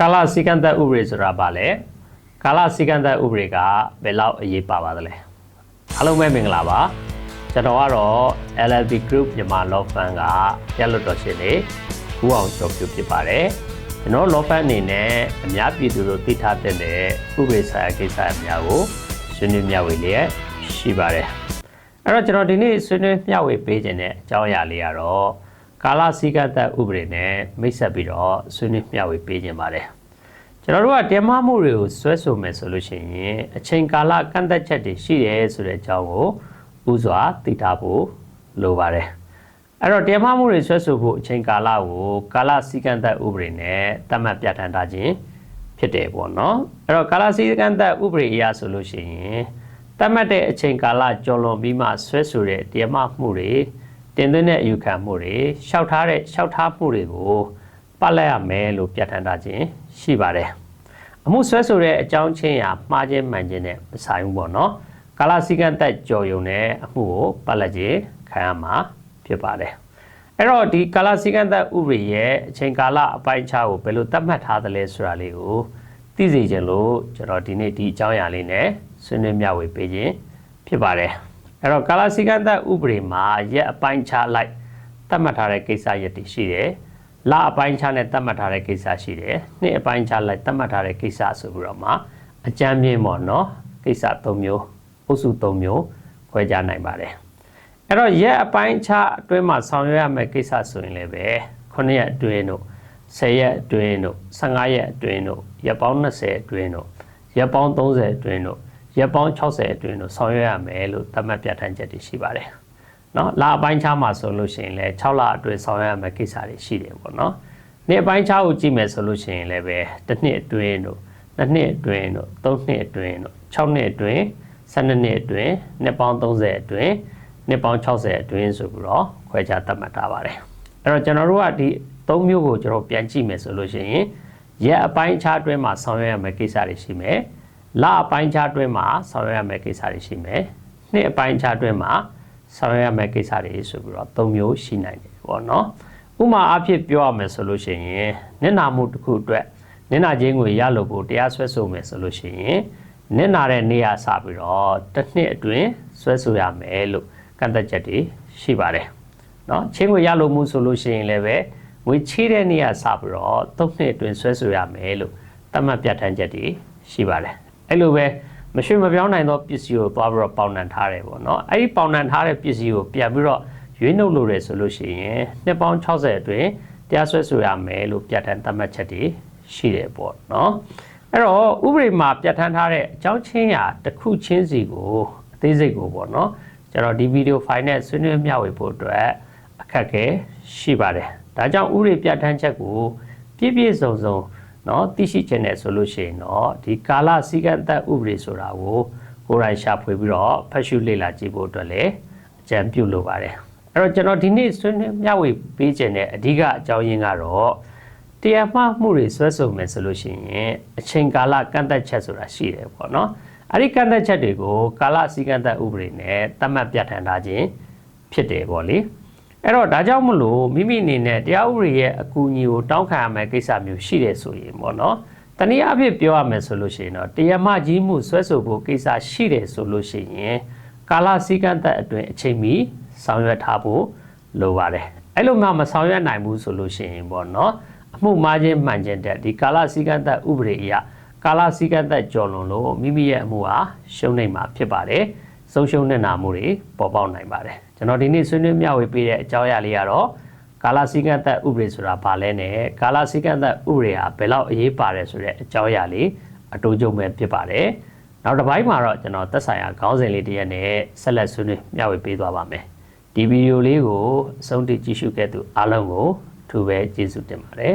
ကာလစည်းကမ်းသက်ဥပဒေဆိုတာဘာလဲကာလစည်းကမ်းသက်ဥပဒေကဘယ်လောက်အရေးပါပါသလဲအားလုံးပဲမင်္ဂလာပါကျွန်တော်ကတော့ LLB Group မြန်မာ Law Firm ကရက်လွတ်တော်ရှင်နေဦးအောင်ကျော်ပြဖြစ်ပါတယ်ကျွန်တော် Law Firm အနေနဲ့အများပြည်သူတို့သိထားတဲ့ဥပဒေဆိုင်ရာကိစ္စအများကိုဆွေးနွေးမျှဝေလျက်ရှိပါတယ်အဲ့တော့ကျွန်တော်ဒီနေ့ဆွေးနွေးမျှဝေပေးခြင်းတဲ့အကြောင်းအရာလေးကတော့ ကာလစည်းကမ်းသက်ဥပဒေနဲ့မိတ်ဆက်ပြီးတော့ဆွေးနွေးမျှဝေပေးခြင်းပါတယ်ကျွန်တော်တို့ကတရားမမှုတွေကိုဆွဲဆိုမယ်ဆိုလို့ရှိရင်အချိန်ကာလကန့်သက်ချက်တွေရှိတယ်ဆိုတဲ့အကြောင်းကိုဥစွာသိထားဖို့လိုပါတယ်အဲ့တော့တရားမမှုတွေဆွဲဆိုဖို့အချိန်ကာလကိုကာလစည်းကမ်းသက်ဥပဒေနဲ့သတ်မှတ်ပြဋ္ဌာန်းထားခြင်းဖြစ်တယ်ပေါ့နော်အဲ့တော့ကာလစည်းကမ်းသက်ဥပဒေအရဆိုလို့ရှိရင်သတ်မှတ်တဲ့အချိန်ကာလကျော်လွန်ပြီးမှဆွဲဆိုတဲ့တရားမမှုတွေ တင်သွင်းတဲ့အယူခံမှုတွေရှောက်ထားတဲ့ရှောက်ထားမှုတွေကိုပတ်လက်ရမယ်လို့ပြဋ္ဌာန်းထားခြင်းရှိပါတယ်။အမှုဆွဲဆိုတဲ့အကြောင်းချင်းရာမှားခြင်းမှန်ခြင်းနဲ့မဆိုင်ဘူးပေါ့နော်။ကာလစည်းကမ်းသက်ကြော်ယုံတဲ့အမှုကိုပတ်လက်ခြင်းခံရမှာဖြစ်ပါတယ်။အဲ့တော့ဒီကာလစည်းကမ်းသက်ဥပဒေရဲ့အချိန်ကာလအပိုင်းအခြားကိုဘယ်လိုသတ်မှတ်ထားသလဲဆိုတာလေးကိုသိစေချင်လို့ကျွန်တော်ဒီနေ့ဒီအကြောင်းအရာလေးနဲ့ဆွေးနွေးမျှဝေပေးခြင်းဖြစ်ပါတယ်။ အဲ့တော့ကာလစည်းကမ်းသက်ဥပဒေမှာရက်အပိုင်းခြားလိုက်သတ်မှတ်ထားတဲ့ကိစ္စရက်တွေရှိတယ်။လအပိုင်းခြားနဲ့သတ်မှတ်ထားတဲ့ကိစ္စရှိတယ်။နှစ်အပိုင်းခြားလိုက်သတ်မှတ်ထားတဲ့ကိစ္စဆိုပြီးတော့မှအကြမ်းမြင့်ပေါ့နော်။ကိစ္စ၃မျိုးအုပ်စု၃မျိုးခွဲခြားနိုင်ပါတယ်။အဲ့တော့ရက်အပိုင်းခြားအတွင်းမှာဆောင်ရွက်ရမယ့်ကိစ္စဆိုရင်လည်းပဲ9ရက်အတွင်းတို့10ရက်အတွင်းတို့15ရက်အတွင်းတို့ရက်ပေါင်း20အတွင်းတို့ရက်ပေါင်း30အတွင်းတို့ ရက်ပေါင်း60အတွင်းတို့ဆောင်ရွက်ရမယ်လို့သတ်မှတ်ပြဋ္ဌာန်းချက်တွေရှိပါတယ်။နော်လအပိုင်းခြားမှာဆိုလို့ရှိရင်လည်း6လအတွင်းဆောင်ရွက်ရမယ့်ကိစ္စတွေရှိတယ်ပေါ့နော်။နေ့အပိုင်းခြားကိုကြည့်မယ်ဆိုလို့ရှိရင်လည်းပဲတစ်နှစ်အတွင်းတို့နှစ်နှစ်အတွင်းတို့သုံးနှစ်အတွင်းတို့6နှစ်အတွင်း12နှစ်အတွင်းနှစ်ပေါင်း30အတွင်းနှစ်ပေါင်း60အတွင်းဆိုပြီးတော့ခွဲခြားသတ်မှတ်ထားပါတယ်။အဲ့တော့ကျွန်တော်တို့ကဒီ၃မျိုးကိုကျွန်တော်ပြန်ကြည့်မယ်ဆိုလို့ရှိရင်ရက်အပိုင်းခြားအတွင်းမှာဆောင်ရွက်ရမယ့်ကိစ္စတွေရှိမယ်။ လအပိုင်းခြားအတွင်းမှာဆောင်ရွက်ရမယ့်ကိစ္စတွေရှိမယ်။နှစ်အပိုင်းခြားအတွင်းမှာဆောင်ရွက်ရမယ့်ကိစ္စတွေဆိုပြီးတော့၃မျိုးရှိနိုင်တယ်ပေါ့နော်။ဥပမာအဖြစ်ပြောရမယ်ဆိုလို့ရှိရင်နင့်နာမှုတစ်ခုအတွက်နင့်နာချင်းကိုရလို့ဖို့တရားစွဲဆိုမယ်ဆိုလို့ရှိရင်နင့်နာတဲ့နေရာစပြီးတော့တစ်နှစ်အတွင်းစွဲဆိုရမယ်လို့ကန့်သက်ချက်တွေရှိပါတယ်။နော်ချင်းကိုရလို့မှုဆိုလို့ရှိရင်လည်းပဲငွေချေးတဲ့နေရာစပြီးတော့သုံးနှစ်အတွင်းဆွဲဆိုရမယ်လို့သတ်မှတ်ပြဋ္ဌာန်းချက်တွေရှိပါတယ် အဲ့လိုပဲမရွှေမပြောင်းနိုင်သောပစ္စည်းကိုသွားပြီးတော့ပေါင်နှံထားတယ်ပေါ့နော်အဲ့ဒီပေါင်နှံထားတဲ့ပစ္စည်းကိုပြန်ပြီးတော့ရွေးနှုတ်လို့ရဆိုလို့ရှိရင်နှစ်ပေါင်း60အတွင်းတရားစွဲဆိုရမယ်လို့ပြဋ္ဌာန်းသတ်မှတ်ချက်တွေရှိတယ်ပေါ့နော်အဲ့တော့ဥပဒေမှာပြဋ္ဌာန်းထားတဲ့အကြောင်းချင်းရာတစ်ခုချင်းစီကိုအသေးစိတ်ကိုပေါ့နော်ကျွန်တော်ဒီဗီဒီယိုဖိုင်နဲ့ဆွေးနွေးမျှဝေဖို့အတွက်အခက်အခဲရှိပါတယ်ဒါကြောင့်ဥပဒေပြဋ္ဌာန်းချက်ကိုပြည့်ပြည့်စုံစုံ နော်သိရှိခြင်းနဲ့ဆိုလို့ရှိရင်တော့ဒီကာလစည်းကမ်းသက်ဥပဒေဆိုတာကိုကိုယ်တိုင်ရှာဖွေပြီးတော့ဖတ်ရှုလေ့လာကြည့်ဖို့အတွက်လည်းအကြံပြုလိုပါတယ်အဲ့တော့ကျွန်တော်ဒီနေ့ဆွေးနွေးမျှဝေပေးခြင်းနဲ့အဓိကအကြောင်းရင်းကတော့တရားမှမှုတွေဆွဲဆုံမယ်ဆိုလို့ရှိရင်အချိန်ကာလကန့်သက်ချက်ဆိုတာရှိတယ်ပေါ့နော်အဲ့ဒီကန့်သက်ချက်တွေကိုကာလစည်းကန့်သက်ဥပဒေနဲ့သတ်မှတ်ပြဋ္ဌာန်းထားခြင်းဖြစ်တယ်ပေါ့လေ အဲ့တော့ဒါကြောင့်မလို့မိမိအနေနဲ့တရားဥပဒေရဲ့အကူအညီကိုတောင်းခံရမယ့်ကိစ္စမျိုးရှိတယ်ဆိုရင်ပေါ့နော်တနည်းအားဖြင့်ပြောရမယ်ဆိုလို့ရှိရင်တော့တရားမကြီးမှုဆွဲဆိုဖို့ကိစ္စရှိတယ်ဆိုလို့ရှိရင်ကာလစည်းကမ်းသက်အတွင်းအချိန်မီဆောင်ရွက်ထားဖို့လိုပါတယ်အဲ့လိုမှမဆောင်ရွက်နိုင်ဘူးဆိုလို့ရှိရင်ပေါ့နော်အမှုမှားခြင်းမှန်ခြင်းတဲ့ဒီကာလစည်းကမ်းသက်ဥပဒေအရကာလစည်းကမ်းသက်ကျော်လွန်လို့မိမိရဲ့အမှုဟာရှုံးနိုင်မှာဖြစ်ပါတယ် ဆုံးရှုံးနေတာမှုတွေပေါ်ပေါက်နိုင်ပါတယ်ကျွန်တော်ဒီနေ့ဆွေးနွေးမျှဝေပေးတဲ့အကြောင်းအရာလေးကတော့ကာလစည်းကမ်းသက်ဥပဒေဆိုတာဘာလဲနဲ့ကာလစည်းကမ်းသက်ဥပဒေဟာဘယ်လောက်အရေးပါတယ်ဆိုတဲ့အကြောင်းအရာလေးအတူတူပဲဖြစ်ပါတယ်နောက်တစ်ပိုင်းမှာတော့ကျွန်တော်သက်ဆိုင်ရာခေါင်းစဉ်လေးတစ်ရက်နဲ့ဆက်လက်ဆွေးနွေးမျှဝေပေးသွားပါမယ်ဒီဗီဒီယိုလေးကိုအဆုံးထိကြည့်ရှုခဲ့သူအားလုံးကိုထူပဲကျေးဇူးတင်ပါတယ်